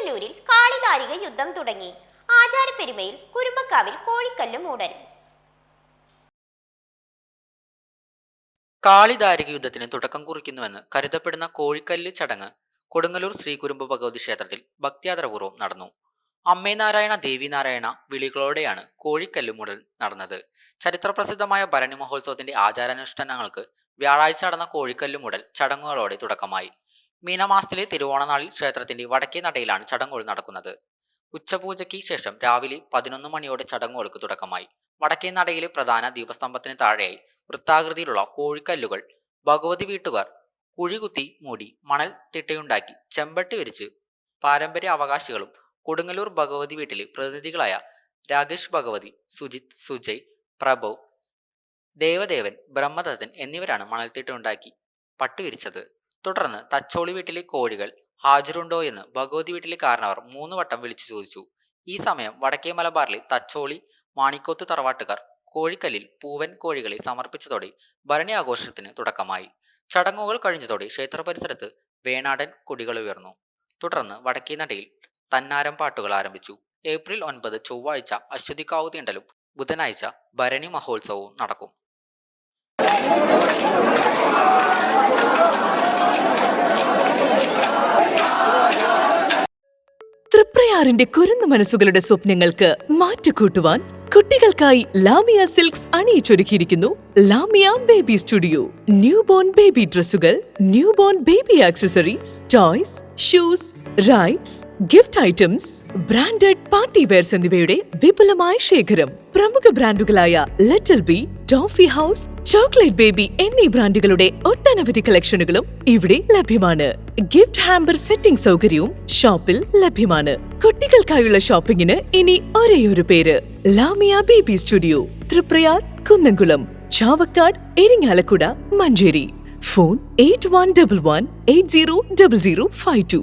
കൊടുങ്ങല്ലൂരിൽ കാളിദാരിക യുദ്ധം തുടങ്ങി. ആചാരപ്പെരുമയിൽ കുരുമ്പക്കാവിൽ കോഴിക്കല്ല് മൂടൽ. കാളിദാരിക യുദ്ധത്തിന് തുടക്കം കുറിക്കുന്നുവെന്ന് കരുതപ്പെടുന്ന കോഴിക്കല്ല് ചടങ്ങ് കൊടുങ്ങല്ലൂർ ശ്രീകുരുമ്പ് ഭഗവതി ക്ഷേത്രത്തിൽ ഭക്തിയാദരപൂർവം നടന്നു. അമ്മേനാരായണ ദേവിനാരായണ ദേവി നാരായണ വിളികളോടെയാണ് കോഴിക്കല്ല് മുടൽ നടന്നത്. ചരിത്രപ്രസിദ്ധമായ ഭരണി മഹോത്സവത്തിന്റെ ആചാരാനുഷ്ഠാനങ്ങൾക്ക് വ്യാഴാഴ്ച നടന്ന കോഴിക്കല്ല് മുടൽ ചടങ്ങുകളോടെ തുടക്കമായി. മീനമാസത്തിലെ തിരുവോണനാളിൽ ക്ഷേത്രത്തിന്റെ വടക്കേ നടയിലാണ് ചടങ്ങുകൾ നടക്കുന്നത്. ഉച്ചപൂജയ്ക്ക് ശേഷം രാവിലെ പതിനൊന്ന് മണിയോടെ ചടങ്ങുകൾക്ക് തുടക്കമായി. വടക്കേ നടയിലെ പ്രധാന ദീപസ്തംഭത്തിന് താഴെയായി വൃത്താകൃതിയിലുള്ള കോഴിക്കല്ലുകൾ ഭഗവതി വീട്ടുകാർ കുഴികുത്തി മൂടി മണൽ തിട്ടയുണ്ടാക്കി ചെമ്പട്ടി വിരിച്ച് പാരമ്പര്യ അവകാശികളും കൊടുങ്ങല്ലൂർ ഭഗവതി വീട്ടിലെ പ്രതിനിധികളായ രാകേഷ് ഭഗവതി സുജിത് സുജയ് പ്രഭു ദേവദേവൻ ബ്രഹ്മദത്തൻ എന്നിവരാണ് മണൽത്തിട്ടുണ്ടാക്കി പട്ടുവിരിച്ചത്. തുടർന്ന് തച്ചോളി വീട്ടിലെ കോഴികൾ ഹാജരുണ്ടോ എന്ന് ഭഗവതി വീട്ടിലെ കാരണവർ മൂന്ന് വട്ടം വിളിച്ചു ചോദിച്ചു. ഈ സമയം വടക്കേ മലബാറിലെ തച്ചോളി മാണിക്കോത്ത് തറവാട്ടുകാർ കോഴിക്കല്ലിൽ പൂവൻ കോഴികളെ സമർപ്പിച്ചതോടെ ഭരണി ആഘോഷത്തിന് തുടക്കമായി. ചടങ്ങുകൾ കഴിഞ്ഞതോടെ ക്ഷേത്ര പരിസരത്ത് വേണാടൻ കൊടികൾ ഉയർന്നു. തുടർന്ന് വടക്കേ നടയിൽ തന്നാരം പാട്ടുകൾ ആരംഭിച്ചു. ഏപ്രിൽ ഒൻപത് ചൊവ്വാഴ്ച അശ്വതിക്കാവ് തീണ്ടലും ബുധനാഴ്ച ഭരണി മഹോത്സവവും നടക്കും. തൃപ്രയാറിന്റെ കുരുന്നു മനസ്സുകളുടെ സ്വപ്നങ്ങൾക്ക് മാറ്റുകൂട്ടുവാൻ കുട്ടികൾക്കായി Lamiya silks അണിയിച്ചൊരുക്കിയിരിക്കുന്നു Lamiya Baby Studio. New born baby ഡ്രസ്സുകൾ new born baby accessories toys shoes rides gift items branded party wears എന്നിവയുടെ വിപുലമായ ശേഖരം. പ്രമുഖ ബ്രാൻഡുകളായ Little Bee Toffee House Chocolate Baby എന്നീ ബ്രാൻഡുകളുടെ ഒട്ടനവധി കളക്ഷനുകളും ഇവിടെ ലഭ്യമാണ്. ഗിഫ്റ്റ് ഹാമ്പർ സെറ്റിംഗ് സൗകര്യവും ഷോപ്പിൽ ലഭ്യമാണ്. കുട്ടികൾക്കായുള്ള ഷോപ്പിംഗിന് ഇനി ഒരേയൊരു പേര് Lamiya Baby Studio Triprayar Kunnamkulam Chavakkad Irinjalakuda Manjeri. Phone eight one double one eight zero double zero five two.